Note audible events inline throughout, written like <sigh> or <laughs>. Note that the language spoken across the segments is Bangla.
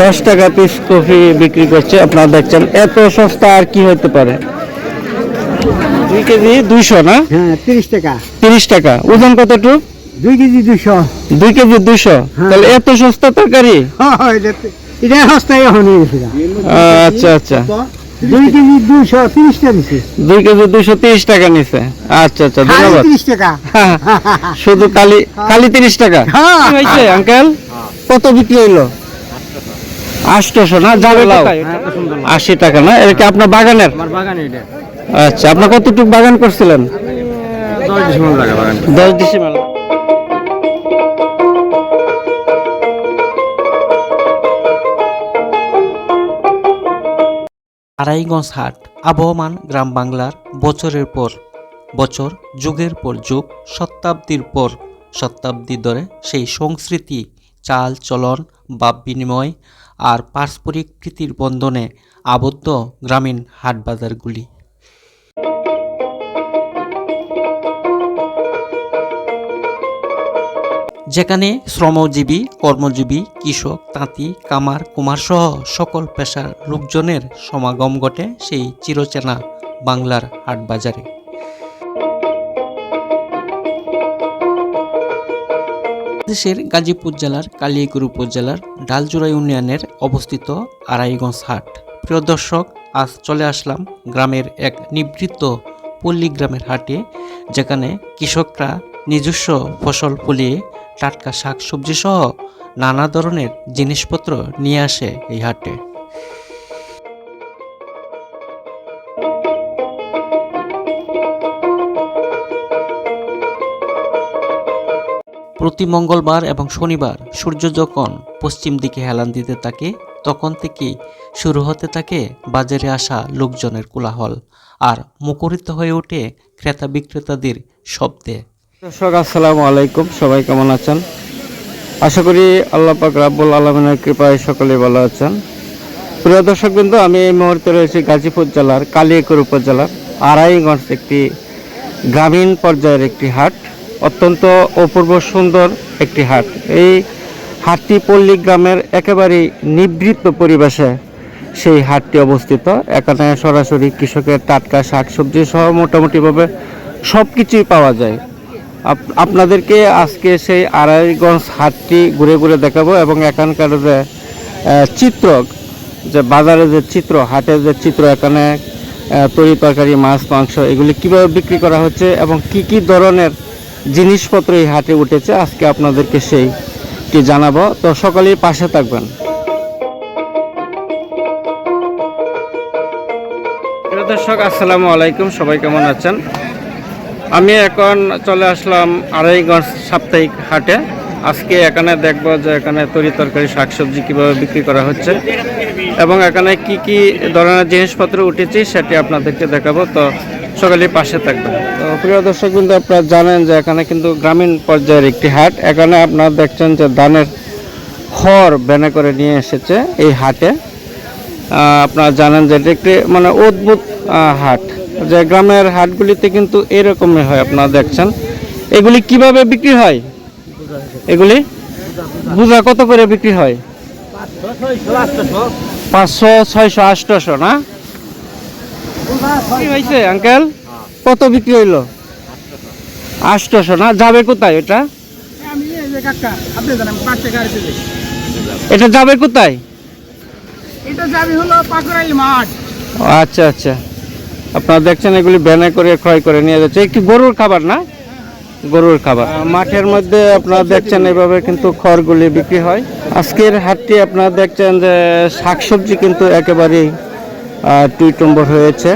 দশ টাকা পিস কফি বিক্রি করছে আপনারা দেখছেন। এত সস্তা আর কি হতে পারে? দুই কেজি দুইশো না? হ্যাঁ তিরিশ টাকা। তিরিশ টাকা। ওজন কতটুকু দুই কেজি দুশো দুই কেজি দুইশো? তাহলে এত সস্তা তরকারি? এটা হয়ে। আচ্ছা আচ্ছা। দুই কেজি দুশো তিরিশ টাকা দিছে দুই কেজি দুইশো তিরিশ টাকা নিছে। আচ্ছা আচ্ছা ধন্যবাদ। তিরিশ টাকা। শুধু কালি কালি তিরিশ টাকা? হ্যাঁ। হয়েছে আঙ্কেল কত বিক্রি হইল? আটশোশো না যাবে? আশি টাকা না? এটা কি আপনার বাগানের? আমার বাগানে এটা আচ্ছা আপনার কতটুকু বাগান করছিলেন? দশ ডিসেম্বর আড়াইগঞ্জ হাট আবহমান গ্রাম বাংলার বছরের পর বছর যুগের পর যুগ শতাব্দীর পর শতাব্দী ধরে সেই সংস্কৃতি চাল চলন বা বিনিময় আর পারস্পরিক প্রীতির বন্ধনে আবদ্ধ গ্রামীণ হাট বাজারগুলি যেখানে শ্রমজীবী, কর্মজীবী, কৃষক, তাঁতি, কামার, কুমার সহ সকল পেশার লোকজনের সমাগম ঘটে সেই চিরচেনা বাংলার হাটবাজারে। দেশের গাজীপুর জেলার কালিয়াকুর উপজেলার ডালজোড়া ইউনিয়নের অবস্থিত আড়াইগঞ্জ হাট। প্রিয় দর্শক, আজ চলে আসলাম গ্রামের এক নিবৃত্ত পল্লী গ্রামের হাটে, যেখানে কৃষকরা নিজস্ব ফসল ফলিয়ে টাটকা শাক সবজি সহ নানা ধরনের জিনিসপত্র নিয়ে আসে এই হাটে। প্রতি মঙ্গলবার এবং শনিবার সূর্য যখন পশ্চিম দিকে হেলান দিতে থাকে, তখন থেকেই শুরু হতে থাকে বাজারে আসা লোকজনের কোলাহল আর মুখরিত হয়ে ওঠে ক্রেতা বিক্রেতাদের শব্দে। দর্শক, আসসালামু আলাইকুম। সবাই কেমন আছেন? আশা করি আল্লাহ পাক রাব্বুল আলমিনের কৃপায় সকলে ভালো আছেন। প্রিয় দর্শক বিন্দু আমি এই মুহূর্তে রয়েছি গাজীপুর জেলার কালিয়াকুর উপজেলার আড়াইগঞ্জ একটি গ্রামীণ পর্যায়ের একটি হাট। অত্যন্ত অপূর্ব সুন্দর একটি হাট। এই হাটটি পল্লী গ্রামের একেবারেই নিবৃত্ত পরিবেশে সেই হাটটি অবস্থিত। এখানে সরাসরি কৃষকের টাটকা শাকসবজি সহ মোটামুটিভাবে সব কিছুই পাওয়া যায়। আপ- আপনাদেরকে আজকে সেই আড়াইগঞ্জ হাটটি ঘুরে ঘুরে দেখাবো এবং এখানকার যে চিত্র, যে বাজারে যে চিত্র, হাটের যে চিত্র, এখানে তরি তরকারি, মাছ, মাংস, এগুলি কীভাবে বিক্রি করা হচ্ছে এবং কি কি ধরনের জিনিসপত্র এই হাটে উঠেছে, আজকে আপনাদেরকে সেইটি জানাব। তো সকালেই পাশে থাকবেন। দর্শক, আসসালামু আলাইকুম, সবাই কেমন আছেন? আমি এখন চলে আসলাম আড়াইগঞ্জ সাপ্তাহিক হাটে। আজকে এখানে দেখব যে এখানে তরি তরকারি, শাকসবজি কীভাবে বিক্রি করা হচ্ছে এবং এখানে কি কি ধরনের জিনিসপত্র উঠেছে সেটি আপনাদেরকে দেখাবো। তো সকালে পাশে থাকবেন। তো প্রিয় দর্শক কিন্তু আপনারা জানেন যে এখানে কিন্তু গ্রামীণ পর্যায়ের একটি হাট। এখানে আপনারা দেখছেন যে ধানের খড় ব্যানে করে নিয়ে এসেছে এই হাটে। আপনারা জানেন যে এটা একটি মানে অদ্ভুত হাট। যে গ্রামের হাটগুলিতে কিন্তু এরকমই হয় আপনারা দেখছেন। এগুলি কীভাবে বিক্রি হয়? এগুলি বুঝা কত করে বিক্রি হয়? পাঁচশো ছয়শো আটশোশো না? কি হয়েছে আঙ্কেল কত বিক্রি হইল? আটশোশো না? যাবে কোথায় এটা। এটা যাবে কোথায়? এটা যাবি হলো পাকুড়াইল মাঠ। আচ্ছা আচ্ছা। আপনারা দেখছেন এগুলি ব্যানে করে ক্রয় করে নিয়ে যাচ্ছে। একটি গরুর খাবার না? গরুর খাবার। মাঠের মধ্যে আপনারা দেখছেন এভাবে কিন্তু খড়গুলি বিক্রি হয়। আজকের হাটটি আপনারা দেখছেন যে শাকসবজি কিন্তু একেবারেই আহ, টুইটম্বর হয়েছে।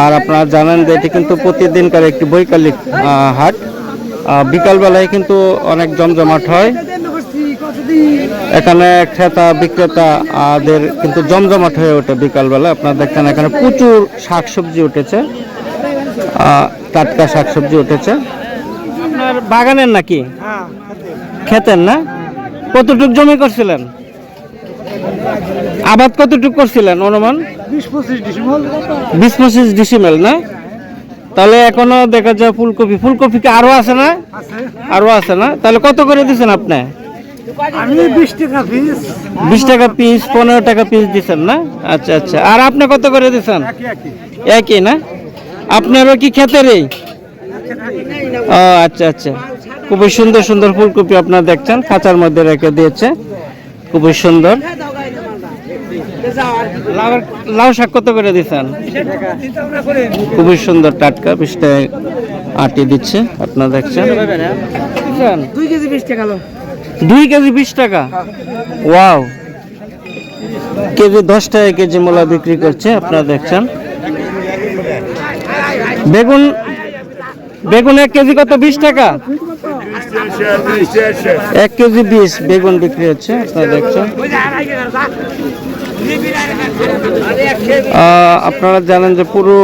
আর আপনারা জানেন যে এটি কিন্তু প্রতিদিনকার একটি বৈকালিক হাট। বিকালবেলায় কিন্তু অনেক জমজমাট হয়। এখানে ক্রেতা বিক্রেতা আদের কিন্তু জমজমাট হয়ে ওঠে বিকালবেলা। আপনারা দেখছেন এখানে প্রচুর শাকসবজি উঠেছে। টাটকা শাকসবজি উঠেছে। আপনার বাগানের নাকি? খেতেন না? কতটুক জমি করছিলেন? আবাদ কতটুকু করছিলেন অনুমান? বিশ পঁচিশ ডিসিমেল না? তাহলে এখনও দেখা যায় ফুলকপি ফুলকপি কি আরও আছে না? আরও আছে না? তাহলে কত করে দিচ্ছেন আপনি? আমি বিশ টাকা পিস বিশ টাকা পিস পনেরো টাকা পিস দিচ্ছেন না? আচ্ছা আচ্ছা। আর আপনি কত করে দিচ্ছেন একই না? আপনারও কি ক্ষেতেরই ও আচ্ছা আচ্ছা। খুবই সুন্দর সুন্দর ফুলকপি আপনারা দেখছেন খাঁচার মধ্যে রেখে দিয়েছে। খুবই সুন্দর। লাউ লাউ শাক কত করে দিচ্ছেন খুবই সুন্দর টাটকা বিশটা আটি দিচ্ছে আপনারা দেখছেন। দুই কেজি বিশ টাকা দুই কেজি বিশ টাকা? ওয়াও। কেজি দশ টাকা কেজি মূলা বিক্রি করছে আপনারা দেখছেন। বেগুন বেগুন এক কেজি কত? বিশ টাকা? এক কেজি বিশ বেগুন বিক্রি হচ্ছে আপনারা দেখছেন। আপনারা জানেন যে পুরো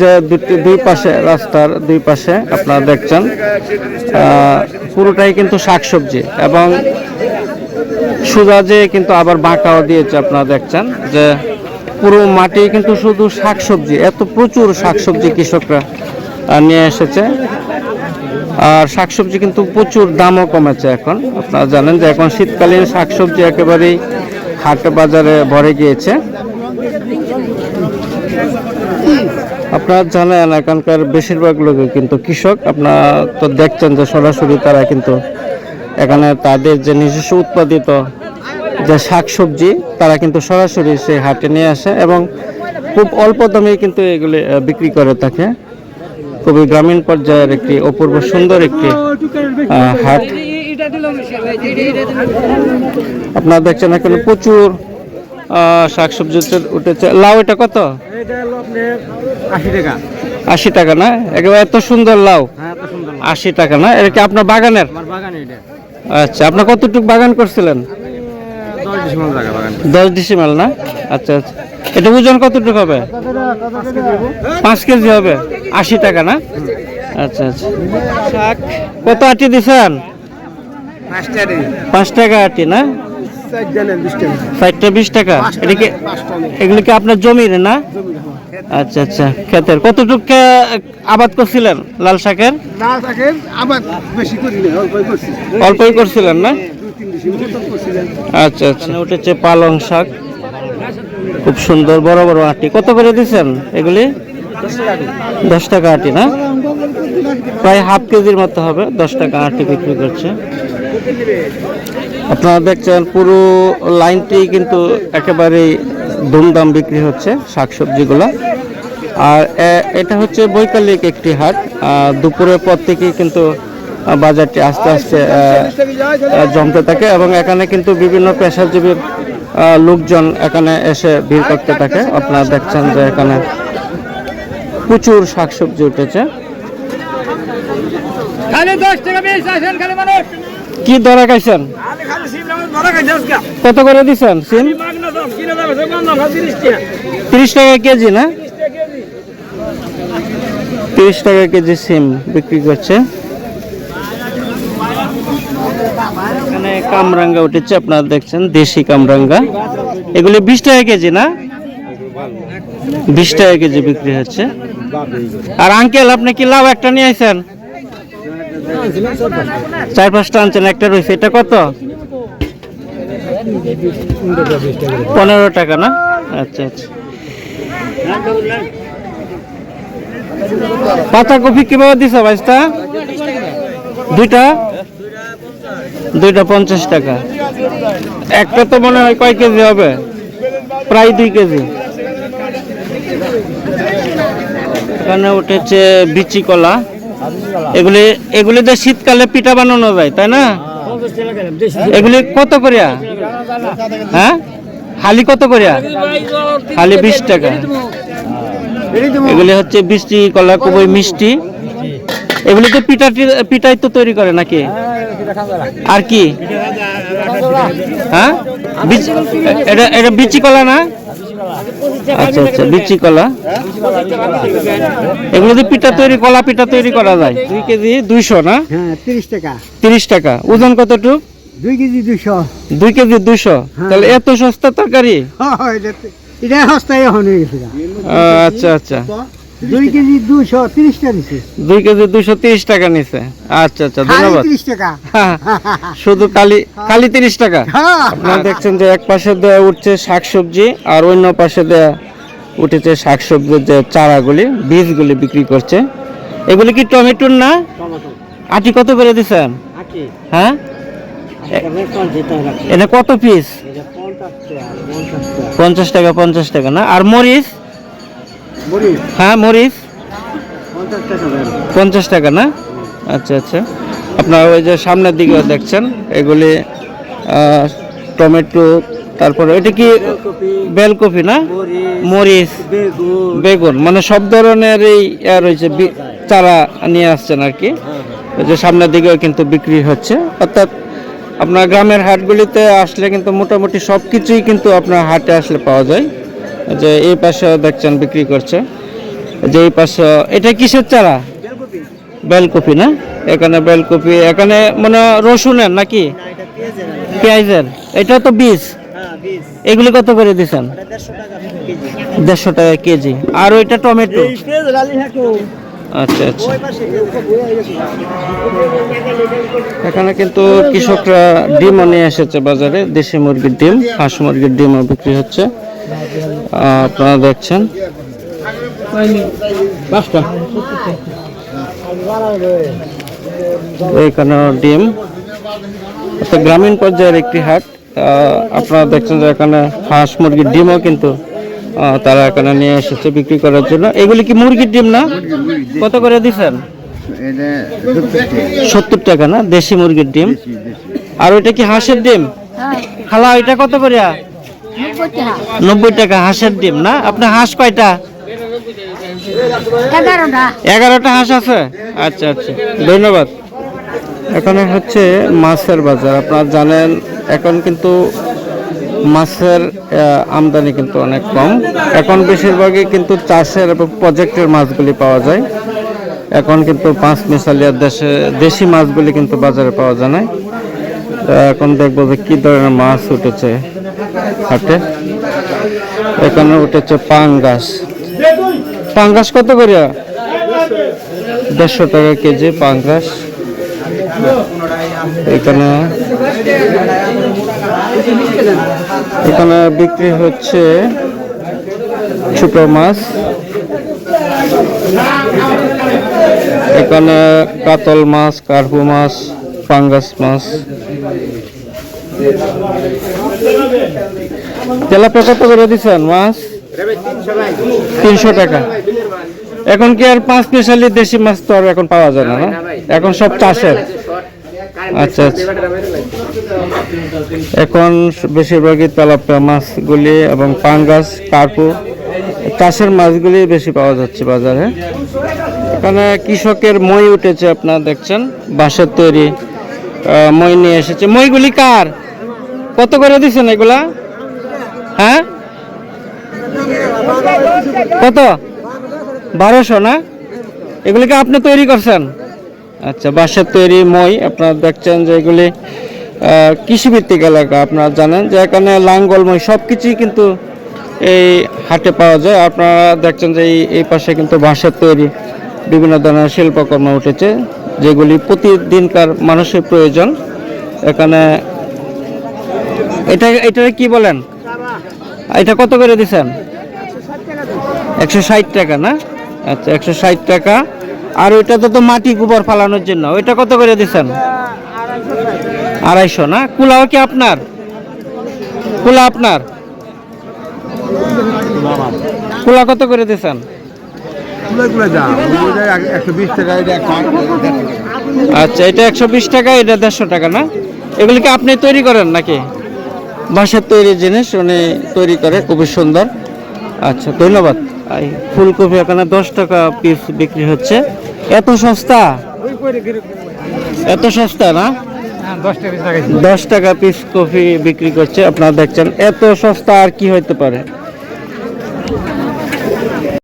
যে দুটি দুই পাশে, রাস্তার দুই পাশে আপনারা দেখছেন পুরোটাই কিন্তু শাকসবজি এবং সোজা যে কিন্তু আবার বাঁকাও দিয়েছে আপনারা দেখছেন যে পুরো মাটি কিন্তু শুধু শাকসবজি, এত প্রচুর শাকসবজি কৃষকরা নিয়ে এসেছে। আর শাকসবজি কিন্তু প্রচুর দামও কমেছে এখন। আপনারা জানেন যে এখন শীতকালীন শাকসবজি একেবারেই হাট বাজারে ভরে গিয়েছে। আপনার জানেন এখানকার বেশিরভাগ লোকই কিন্তু কৃষক। আপনারা তো দেখছেন যে সরাসরি তারা কিন্তু এখানে তাদের যে নিজস্ব উৎপাদিত যে শাকসবজি, তারা কিন্তু সরাসরি সেই হাটে নিয়ে আসে এবং খুব অল্প দামে কিন্তু এগুলি বিক্রি করে থাকে। খুবই গ্রামীণ পর্যায়ের একটি অপূর্ব সুন্দর একটি হাট। আপনারা দেখছেন এখানে প্রচুর আহ, শাকসবজি উঠেছে লাউ এটা কত? আশি টাকা আশি টাকা না? একেবারে এত সুন্দর লাউ। আশি টাকা না? এটা কি আপনার বাগানের? আচ্ছা আপনার কতটুকু বাগান করছিলেন? দশ ডিসিমাল না? আচ্ছা আচ্ছা। এটা ওজন কতটুকু হবে? পাঁচ কেজি হবে। আশি টাকা না? আচ্ছা আচ্ছা। শাক কত আটি দিছেন? পাঁচ টাকা আটি না? ষাটটা বিশ টাকা? এটা কি এগুলি কি আপনার জমির না? আচ্ছা আচ্ছা ক্ষেতের। কতটুকু আবাদ করছিলেন লাল শাকের? অল্পই করছি। অল্পই করছিলেন না? করছিলেন। আচ্ছা আচ্ছা। এখানে উঠেছে পালং শাক। খুব সুন্দর বড় বড় আটি। কত করে দিচ্ছেন এগুলি? দশ টাকা আটি না? প্রায় হাফ কেজির মতো হবে দশ টাকা আটি বিক্রি করছে। আপনারা দেখছেন পুরো লাইনটি কিন্তু একেবারেই ধুমধাম বিক্রি হচ্ছে শাকসবজিগুলো। আর এটা হচ্ছে বৈকালিক একটি হাট। দুপুরের পর থেকেই কিন্তু বাজারটি আস্তে আস্তে জমতে থাকে এবং এখানে কিন্তু বিভিন্ন পেশাজীবীর আহ, লোকজন এখানে এসে ভিড় করতে থাকে। আপনারা দেখছেন যে এখানে প্রচুর শাকসবজি উঠেছে। দশ টাকা বেশ আসেন খালি মানুষ। কি খাইছেন? ধরা খাইছে আজকে। কত করে দিচ্ছেন সিম? তিরিশ টাকা। কেজি না? তিরিশ টাকা কেজি। তিরিশ টাকা কেজি সিম বিক্রি করছে। এখানে কামরাঙ্গা উঠেছে আপনারা দেখছেন দেশি কামরাঙ্গা। এগুলি বিশ টাকা কেজি না? বিশ টাকা কেজি বিক্রি হচ্ছে। আর আঙ্কেল আপনি কি লাভ একটা নিয়ে আসেন চার পাঁচটা আনছেন, একটা রয়েছে। এটা কত? পনেরো টাকা না? আচ্ছা আচ্ছা। পাতা কপি কীভাবে দিছ বাইশটা দুইটা? দুইটা পঞ্চাশ টাকা। একটা তো মনে হয় কয় কেজি হবে? প্রায় দুই কেজি। এখানে উঠেছে বিচি কলা। এগুলি এগুলিতে শীতকালে পিঠা বানানো যায়, তাই না? এগুলি কত করিয়া? হ্যাঁ? হালি কত করিয়া? হালি বিশ টাকা। এগুলি হচ্ছে বৃষ্টি কলা খুবই মিষ্টি। এগুলি তো পিঠা পিঠাই তো তৈরি করে নাকি? আর কি? হ্যাঁ? এটা এটা বিচি কলা না? আচ্ছা আচ্ছা লিচি কলা? এগুলো যে পিঠা তৈরি কলা পিঠা তৈরি করা যায়? দুই কেজি দুইশো না? হ্যাঁ তিরিশ টাকা। তিরিশ টাকা। ওজন কতটুক? দুই কেজি দুইশো। দুই কেজি দুইশো? তাহলে এত সস্তা তরকারি? এটা এটা সস্তায় হয়ে আচ্ছা আচ্ছা। দুই কেজি দুশো তিরিশটা দিছে দুই কেজি দুশো তিরিশ টাকা নিছে। আচ্ছা আচ্ছা ধন্যবাদ। তিরিশ টাকা। <laughs> শুধু কালি কালি তিরিশ টাকা? হ্যাঁ। আপনারা দেখছেন যে এক পাশে উঠছে শাকসবজি আর অন্য পাশে উঠেছে শাকসবজির যে চারাগুলি বীজগুলি বিক্রি করছে। এগুলি কি টমেটোর না? আটি কত করে দিচ্ছেন হ্যাঁ? এটা কত পিস পঞ্চাশ টাকা পঞ্চাশ টাকা না? আর মরিচ? হ্যাঁ মরিচ। পঞ্চাশ টাকা না? আচ্ছা আচ্ছা। আপনার ওই যে সামনের দিকে দেখছেন এগুলি টমেটো তারপরে এটা কি বেলকপি না? মরিচ বেগুন। মানে সব ধরনের এই রয়েছে চারা নিয়ে আসছেন আর কি। ওই যে সামনের দিকেও কিন্তু বিক্রি হচ্ছে। অর্থাৎ আপনার গ্রামের হাটগুলিতে আসলে কিন্তু মোটামুটি সব কিছুই কিন্তু আপনার হাটে আসলে পাওয়া যায়। যে এই পাশে দেখছেন বিক্রি করছে। যে এই পাশে এটা কিসের চারা? বেলকপি না? এখানে বেলকপি, এখানে মানে রসুনের নাকি? পেঁয়াজের। এটা তো বীজ। এগুলি কত করে দিচ্ছেন? দেড়শো টাকা কেজি। আর ওইটা টমেটো? আচ্ছা আচ্ছা। এখানে কিন্তু কৃষকরা ডিমও নিয়ে এসেছে বাজারে দেশি মুরগির ডিম হাঁস মুরগির ডিমও বিক্রি হচ্ছে। আপনারা দেখছেন। এখানে ডিম। একটা গ্রামীণ পর্যায়ের একটি হাট আপনারা দেখছেন যে এখানে হাঁস মুরগির ডিমও কিন্তু তারা এখানে নিয়ে এসেছে বিক্রি করার জন্য। এগুলি কি মুরগির ডিম না? কত করে দিচ্ছেন? সত্তর টাকা না? দেশি মুরগির ডিম। আর ওইটা কি হাঁসের ডিম? খালা ওইটা কত করে নব্বই টাকা হাঁসের ডিম না? আপনার হাঁস কয়টা? এগারোটা। এগারোটা হাঁস আছে? আচ্ছা আচ্ছা। ধন্যবাদ। এখানে হচ্ছে মাছের বাজার। আপনারা জানেন এখন কিন্তু মাছের আমদানি কিন্তু অনেক কম। এখন বেশিরভাগই কিন্তু চাষের এবং প্রজেক্টের মাছগুলি পাওয়া যায়। এখন কিন্তু পাঁচ মিশালিয়ার দেশে দেশি মাছগুলি কিন্তু বাজারে পাওয়া যায় না। এখন দেখব যে কী ধরনের মাছ উঠেছে হাটে। এখানে উঠেছে পাঙ্গাস। পাঙ্গাস কত করে দেড়শো টাকা কেজি পাঙ্গাস। এখানে এখানে বিক্রি হচ্ছে ছোট মাছ। এখানে কাতল মাছ, কার্পু মাছ পাঙ্গাস মাছ। তেলাপা কত করে দিচ্ছেন মাছ? তিনশো টাকা। এখন কি আর পাঁচ স্পেশালি দেশি মাছ তো আর এখন পাওয়া যায় না? এখন সব চাষের। আচ্ছা আচ্ছা এখন বেশিরভাগই তেলাপিয়া মাছগুলি এবং পাঙ্গাস কার্পু চাষের মাছগুলি বেশি পাওয়া যাচ্ছে বাজারে। এখানে কৃষকের মই উঠেছে আপনারা দেখছেন বাঁশের তৈরি মই নিয়ে এসেছে। মইগুলি কার? কত করে দিচ্ছেন এগুলা? হ্যাঁ? কত? বারোশো না? এগুলিকে আপনি তৈরি করছেন? আচ্ছা বাঁশের তৈরি মই, আপনারা দেখছেন যে এগুলি কৃষিভিত্তিক এলাকা, আপনারা জানেন যে এখানে লাঙ্গল মই সব কিছুই কিন্তু এই হাটে পাওয়া যায়। আপনারা দেখছেন যে এই এই পাশে কিন্তু বাঁশের তৈরি বিভিন্ন ধরনের শিল্পকর্ম উঠেছে, যেগুলি প্রতিদিনকার মানুষের প্রয়োজন। এখানে, এটা এটা কি বলেন? এটা কত করে দিচ্ছেন? একশো ষাট টাকা না? আচ্ছা একশো ষাট টাকা। আর ওইটা তো তো মাটি গোবর ফালানোর জন্য। ওইটা কত করে দিচ্ছেন আড়াইশো না? কুলাও কি আপনার? কুলা আপনার? কুলা কত করে দিচ্ছেন আচ্ছা এটা একশো বিশ টাকা এটা দেড়শো টাকা না? এগুলি কি আপনি তৈরি করেন নাকি? বাঁশের তৈরি জিনিস উনি তৈরি করে খুবই সুন্দর। আচ্ছা ধন্যবাদ। ফুলকপি এখানে দশ টাকা পিস বিক্রি হচ্ছে। এত সস্তা? এত সস্তা না? দশ টাকা পিস কফি বিক্রি করছে। আপনারা দেখছেন, এত সস্তা আর কি হইতে পারে?